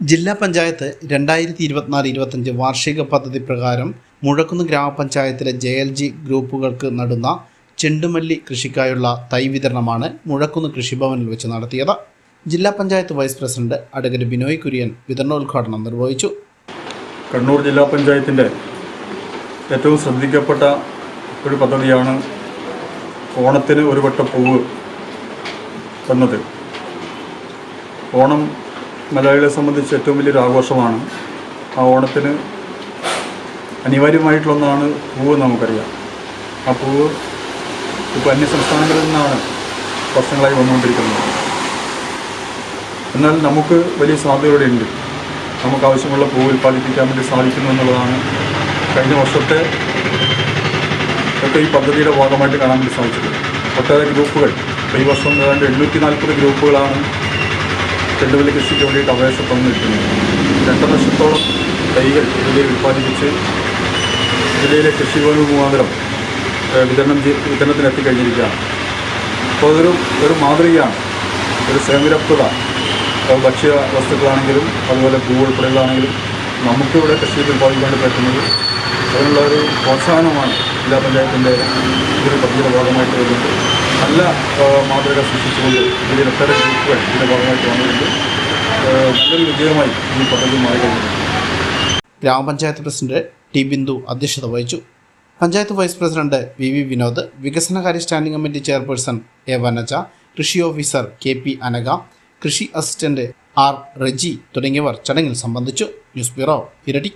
ജില്ലാ പഞ്ചായത്ത് രണ്ടായിരത്തി ഇരുപത്തിനാല് ഇരുപത്തഞ്ച് വാർഷിക പദ്ധതി പ്രകാരം മുഴക്കുന്ന് ഗ്രാമപഞ്ചായത്തിലെ ജെ എൽ ജി ഗ്രൂപ്പുകൾക്ക് നടുന്ന ചെണ്ടുമല്ലി കൃഷിക്കായുള്ള തൈ വിതരണമാണ് മുഴക്കുന്ന് കൃഷിഭവനിൽ വെച്ച് നടത്തിയത്. ജില്ലാ panchayat vice president advocate Binoy Kurian വിതരണോദ്ഘാടനം നിർവഹിച്ചു. കണ്ണൂർ ജില്ലാ പഞ്ചായത്തിന്റെ ഏറ്റവും ശ്രദ്ധിക്കപ്പെട്ട ഒരു പദ്ധതിയാണ് ഓണത്തിന് ഒരു വട്ടം പൂവ് തന്നത് ഓണം മലയാളികളെ സംബന്ധിച്ച് ഏറ്റവും വലിയൊരു ആഘോഷമാണ്. ആ ഓണത്തിന് അനിവാര്യമായിട്ടുള്ള ഒന്നാണ് പൂവ് നമുക്കറിയാം. ആ പൂവ് ഇപ്പോൾ അന്യ സംസ്ഥാനങ്ങളിൽ നിന്നാണ് വർഷങ്ങളായി വന്നുകൊണ്ടിരിക്കുന്നത്. എന്നാൽ നമുക്ക് വലിയ സാധ്യതയോടെയുണ്ട് നമുക്ക് ആവശ്യമുള്ള പൂവ് ഉൽപ്പാദിപ്പിക്കാൻ വേണ്ടി സാധിക്കുന്നു എന്നുള്ളതാണ് കഴിഞ്ഞ വർഷത്തെ ഒക്കെ ഈ പദ്ധതിയുടെ ഭാഗമായിട്ട് കാണാൻ വേണ്ടി സാധിച്ചത്. ഒട്ടേറെ ഗ്രൂപ്പുകൾ. ഈ വർഷം ഏതാണ്ട് എണ്ണൂറ്റി നാൽപ്പത് ഗ്രൂപ്പുകളാണ് ചെണ്ടുമല്ലി കൃഷിക്ക് വേണ്ടിയിട്ട് അപേക്ഷ തന്നിരിക്കുന്നത് രണ്ട് ലക്ഷത്തോളം തൈകൾ ജില്ലയിൽ ഉൽപ്പാദിപ്പിച്ച് ജില്ലയിലെ കൃഷിഭവന മുഖാന്തരം വിതരണം വിതരണത്തിന് എത്തിക്കഴിഞ്ഞിരിക്കുകയാണ് അപ്പോൾ അതൊരു ഒരു മാതൃകയാണ്. ഒരു സേവനപ്രത അത് ഭക്ഷ്യ വസ്തുക്കളാണെങ്കിലും അതുപോലെ ഭൂ ഉൾപ്പെടെയുള്ളതാണെങ്കിലും നമുക്കിവിടെ കൃഷി ഉൽപ്പാദിക്കാൻ പറ്റുന്നത് അതിനുള്ള ഒരു പ്രോത്സാഹനമാണ് ജില്ലാ പഞ്ചായത്തിന്റെ ഇതൊരു പദ്ധതിയുടെ ഭാഗമായിട്ട് വരുന്നത്. നല്ല മാതൃക സൃഷ്ടിച്ചുകൊണ്ട് ഇതിൽ ഒട്ടേറെ ഗ്രൂപ്പുകൾ ഇതിന്റെ ഭാഗമായിട്ട് വന്നിട്ടുണ്ട്. നല്ലൊരു വിജയമായി ഈ പദ്ധതി മാറി ഗ്രാമപഞ്ചായത്ത് പ്രസിഡന്റ് ടി ബിന്ദു അധ്യക്ഷത വഹിച്ചു. Panchayat vice president V V Vinod വികസനകാര്യ standing committee chairperson A Vanaja കൃഷി ഓഫീസർ കെ പി അനഗ കൃഷി അസിസ്റ്റന്റ് ആർ റെജി തുടങ്ങിയവർ ചടങ്ങിൽ സംബന്ധിച്ചു. ന്യൂസ് ബ്യൂറോ ഇരട്ടി.